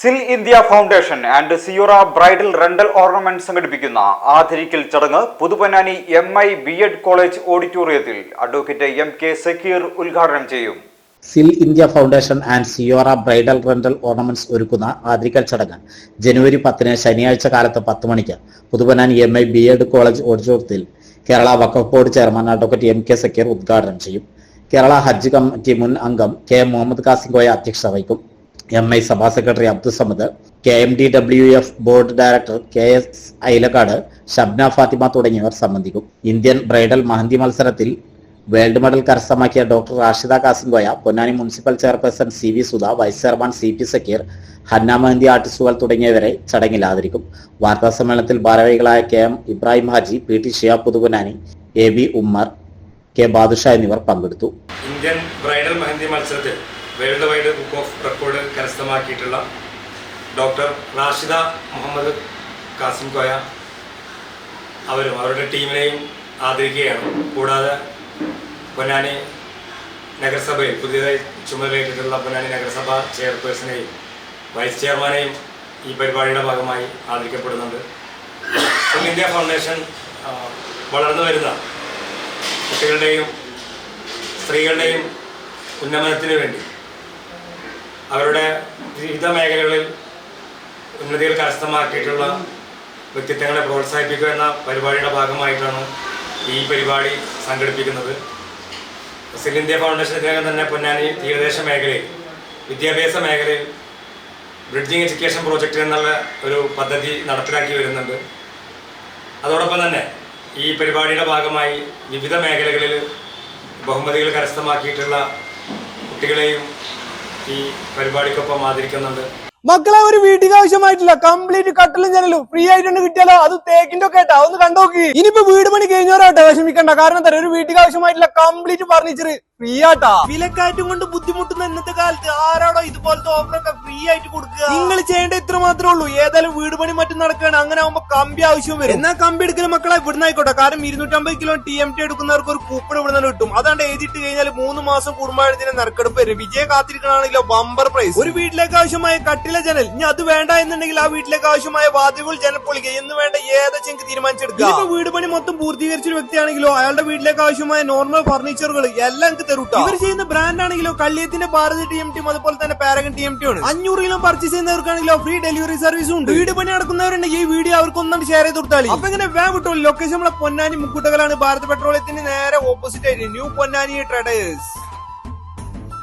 സിൽ India foundation and Siora bridal rental ornament സംഘടിപ്പിക്കുന്ന ആദരിക്കൽ ചടങ്ങ് Puthuponnani M I B Ed college ഓഡിറ്റോറിയത്തിൽ അഡ്വക്കേറ്റ് എം കെ സക്കീർ ഉദ്ഘാടനം ചെയ്യും. സിൽ India foundation and Siora bridal rental ornaments ഒരുക്കുന്ന ആദരിക്കൽ ചടങ്ങ് ജനുവരി പത്തിന് ശനിയാഴ്ച കാലത്ത് പത്ത് മണിക്ക് Puthuponnani M I B Ed college ഓഡിറ്റോറിയത്തിൽ Kerala Waqf board chairman advocate M K Sakkeer ഉദ്ഘാടനം ചെയ്യും. കേരള ഹജ്ജ് കമ്മിറ്റി മുൻ അംഗം കെ മുഹമ്മദ് കാസിംഗോയ അധ്യക്ഷത വഹിക്കും. M I Sabha secretary Abdussamad K M D W F board director K S Ailakkad Shabna Fathima തുടങ്ങിയവർ സംബന്ധിക്കും. Indian bridal mehndi മത്സരത്തിൽ വേൾഡ് മെഡൽ കരസ്ഥമാക്കിയ doctor Rashida Kasimkoya Ponnani municipal chairperson C. V. Sudha vice chairman C. P. Sakkeer Hanna mehndi ആർട്ടിസ്റ്റുകൾ തുടങ്ങിയവരെ ചടങ്ങിൽ ആദരിക്കും. വാർത്താ സമ്മേളനത്തിൽ ഭാരവാഹികളായ K. M. Ibrahim Haji P. T. Shiya Puthuponnani A. B Ummer K. Badusha എന്നിവർ പങ്കെടുത്തു. ഇന്ത്യൻ ബ്രൈഡൽ മെഹന്തി മത്സരത്തിൽ world wide book of record കരസ്ഥമാക്കിയിട്ടുള്ള doctor Rashida Muhammad Kasim Koya അവരും അവരുടെ ടീമിനെയും ആദരിക്കുകയാണ്. കൂടാതെ പൊന്നാനി നഗരസഭയിൽ പുതിയതായി ചുമതലയേറ്റിട്ടുള്ള പൊന്നാനി നഗരസഭ ചെയർപേഴ്സണെയും വൈസ് ചെയർമാനെയും ഈ പരിപാടിയുടെ ഭാഗമായി ആദരിക്കപ്പെടുന്നുണ്ട്. സ്കിൽ ഇന്ത്യ ഫൗണ്ടേഷൻ വളർന്നു വരുന്ന കുട്ടികളുടെയും സ്ത്രീകളുടെയും ഉന്നമനത്തിന് വേണ്ടി അവരുടെ വിവിധ മേഖലകളിൽ ഉന്നതികൾ കരസ്ഥമാക്കിയിട്ടുള്ള വ്യക്തിത്വങ്ങളെ പ്രോത്സാഹിപ്പിക്കുക എന്ന പരിപാടിയുടെ ഭാഗമായിട്ടാണ് ഈ പരിപാടി സംഘടിപ്പിക്കുന്നത്. സിൽ ഇന്ത്യ ഫൗണ്ടേഷൻ ഇതിനകം തന്നെ പൊന്നാനി തീരദേശ മേഖലയിൽ വിദ്യാഭ്യാസ മേഖലയിൽ ബ്രിഡ്ജിങ് എഡ്യൂക്കേഷൻ പ്രോജക്റ്റ് എന്നുള്ള ഒരു പദ്ധതി നടപ്പിലാക്കി വരുന്നുണ്ട്. അതോടൊപ്പം തന്നെ ഈ പരിപാടിയുടെ ഭാഗമായി വിവിധ മേഖലകളിൽ ബഹുമതികൾ കരസ്ഥമാക്കിയിട്ടുള്ള കുട്ടികളെയും ഈ പരിപാടിക്കൊപ്പം ആദരിക്കുന്നുണ്ട്. മക്കളെ ഒരു വീട്ടിൽ ആവശ്യമായിട്ടില്ല. കംപ്ലീറ്റ് കട്ടലും ജനലും. ഫ്രീ ആയിട്ടുണ്ട് കിട്ടിയാലോ? അത് തേക്കിന്റെ ഒക്കെ ആയിട്ടാ. ഒന്ന് കണ്ടോക്കി ഇനിയിപ്പോ വീട് പണി കഴിഞ്ഞവരാട്ടെ വിഷമിക്കണ്ട. കാരണം എന്താ? ഒരു വീട്ടിൽ ആവശ്യമായിട്ടില്ല. കംപ്ലീറ്റ് ഫർണിച്ചർ ഫ്രീ ആട്ടാ. വിലക്കയറ്റം കൊണ്ട് ബുദ്ധിമുട്ടുന്ന ഇന്നത്തെ കാലത്ത് ആരാടോ ഇതുപോലത്തെ ഓഫറൊക്കെ ഫ്രീ ആയിട്ട് കൊടുക്കുക. നിങ്ങൾ ചെയ്യേണ്ട ഇത്ര മാത്രമേ ഉള്ളൂ. ഏതായാലും വീട് പണി മറ്റും നടക്കുകയാണ്. അങ്ങനെ ആവുമ്പോ കമ്പി ആവശ്യം വരും. എന്നാ കമ്പി എടുക്കുന്ന മക്കളെ ഇവിടുന്ന് ആയിക്കോട്ടെ. കാരണം ഇരുന്നൂറ്റമ്പത് കിലോ ടി എം ടി എടുക്കുന്നവർക്ക് ഒരു കൂപ്പൺ ഇവിടുന്ന് കിട്ടും. അതാണ്ട് എഴുതിയിട്ട് കഴിഞ്ഞാൽ മൂന്ന് മാസം കൂടുമ്പോഴത്തിന് നറുക്കെടുപ്പ് വരും. വിജയ കാത്തിരിക്കണാണെങ്കിലോ ബമ്പർ പ്രൈസ് ഒരു വീട്ടിലേക്ക് ആവശ്യമായ കട്ടില ജനൽ. ഇനി അത് വേണ്ട എന്നുണ്ടെങ്കിൽ ആ വീട്ടിലേക്ക് ആവശ്യമായ വാതിലുകൾ ജനപ്പൊളിക എന്ന് വേണ്ട ഏതൊക്കെ തീരുമാനിച്ചെടുക്കുക. ഇപ്പൊ വീട് പണി മൊത്തം പൂർത്തീകരിച്ച ഒരു വ്യക്തിയാണെങ്കിലോ അയാളുടെ വീട്ടിലേക്ക് ആവശ്യമായ നോർമൽ ഫർണിച്ചറുകൾ എല്ലാം എനിക്ക് തരൂട്ടോ. ഇവർ ചെയ്യുന്ന ബ്രാൻഡ് ആണെങ്കിലോ കള്ളിയത്തിന്റെ ഭാരത് ടി എം ടിയും അതുപോലെ തന്നെ പാരഗൺ ടി എം ടിയും ആണ്. അഞ്ഞൂറ് കിലോ പർച്ചേസ് ചെയ്യുന്നവർക്കാണെങ്കിലോ ഫ്രീ ഡെലിവറി സർവീസ് ഉണ്ട്. വീട് പണി നടക്കുന്നവരുണ്ടെങ്കിൽ ഈ വീഡിയോ അവർക്ക് ഒന്നാണ് ഷെയർ ചെയ്ത് കൊടുത്താൽ അപ്പൊ ഇങ്ങനെ വേ വിട്ടോ. ലൊക്കേഷൻ നമ്മളെ പൊന്നാനി മുക്കുട്ടകളാണ് ഭാരത് പെട്രോളിയത്തിന് നേരെ ഓപ്പോസിറ്റ് ആയിട്ട്. New Ponnani traders